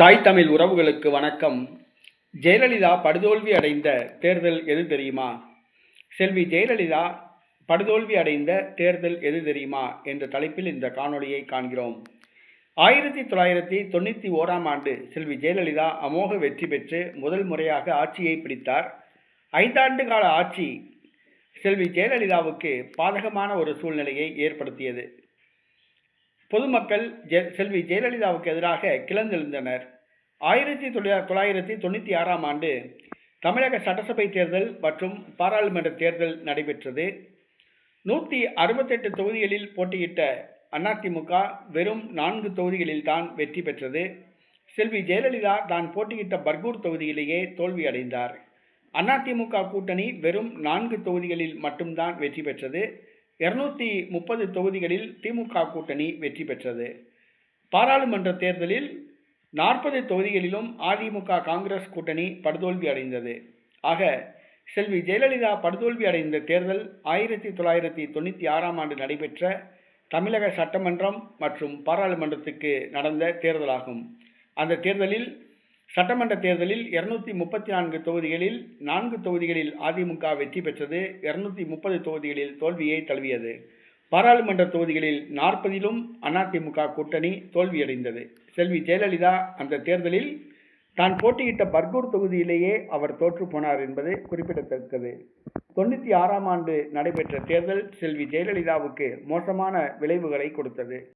தாய் தமிழ் உறவுகளுக்கு வணக்கம். ஜெயலலிதா படுதோல்வி அடைந்த தேர்தல் எது தெரியுமா? செல்வி ஜெயலலிதா படுதோல்வி அடைந்த தேர்தல் எது தெரியுமா? என்ற தலைப்பில் இந்த காணொளியை காண்கிறோம். ஆயிரத்தி தொள்ளாயிரத்தி தொண்ணூற்றி ஓராம் ஆண்டு செல்வி ஜெயலலிதா அமோக வெற்றி பெற்று முதல் முறையாக ஆட்சியை பிடித்தார். ஐந்தாண்டு கால ஆட்சி செல்வி ஜெயலலிதாவுக்கு பாதகமான ஒரு சூழ்நிலையை ஏற்படுத்தியது. பொதுமக்கள் ஜெ செல்வி ஜெயலலிதாவுக்கு எதிராக கிளர்ந்தெழுந்தனர். ஆயிரத்தி தொள்ளாயிரத்தி தொண்ணூற்றி ஆறாம் ஆண்டு தமிழக சட்டசபை தேர்தல் மற்றும் பாராளுமன்ற தேர்தல் நடைபெற்றது. நூற்றி அறுபத்தெட்டு தொகுதிகளில் போட்டியிட்ட அதிமுக வெறும் நான்கு தொகுதிகளில் தான் வெற்றி பெற்றது. செல்வி ஜெயலலிதா தான் போட்டியிட்ட பர்கூர் தொகுதியிலேயே தோல்வி அடைந்தார். அதிமுக கூட்டணி வெறும் நான்கு தொகுதிகளில் மட்டும்தான் வெற்றி பெற்றது. இருநூத்தி முப்பது தொகுதிகளில் திமுக கூட்டணி வெற்றி பெற்றது. பாராளுமன்ற தேர்தலில் நாற்பது தொகுதிகளிலும் அதிமுக காங்கிரஸ் கூட்டணி படுதோல்வி அடைந்தது. ஆக செல்வி ஜெயலலிதா படுதோல்வி அடைந்த தேர்தல் ஆயிரத்தி தொள்ளாயிரத்தி தொண்ணூற்றி ஆறாம் ஆண்டு நடைபெற்ற தமிழக சட்டமன்றம் மற்றும் பாராளுமன்றத்துக்கு நடந்த தேர்தலாகும். அந்த தேர்தலில் சட்டமன்ற தேர்தலில் இருநூத்தி முப்பத்தி நான்கு தொகுதிகளில் நான்கு தொகுதிகளில் அதிமுக வெற்றி பெற்றது இருநூத்தி முப்பது தொகுதிகளில் தோல்வியை தழுவியது. பாராளுமன்ற தொகுதிகளில் நாற்பதிலும் அதிமுக கூட்டணி தோல்வியடைந்தது. செல்வி ஜெயலலிதா அந்த தேர்தலில் தான் போட்டியிட்ட பர்கூர் தொகுதியிலேயே அவர் தோற்று போனார் என்பது குறிப்பிடத்தக்கது. தொண்ணூற்றி ஆறாம் ஆண்டு நடைபெற்ற தேர்தல் செல்வி ஜெயலலிதாவுக்கு மோசமான விளைவுகளை கொடுத்தது.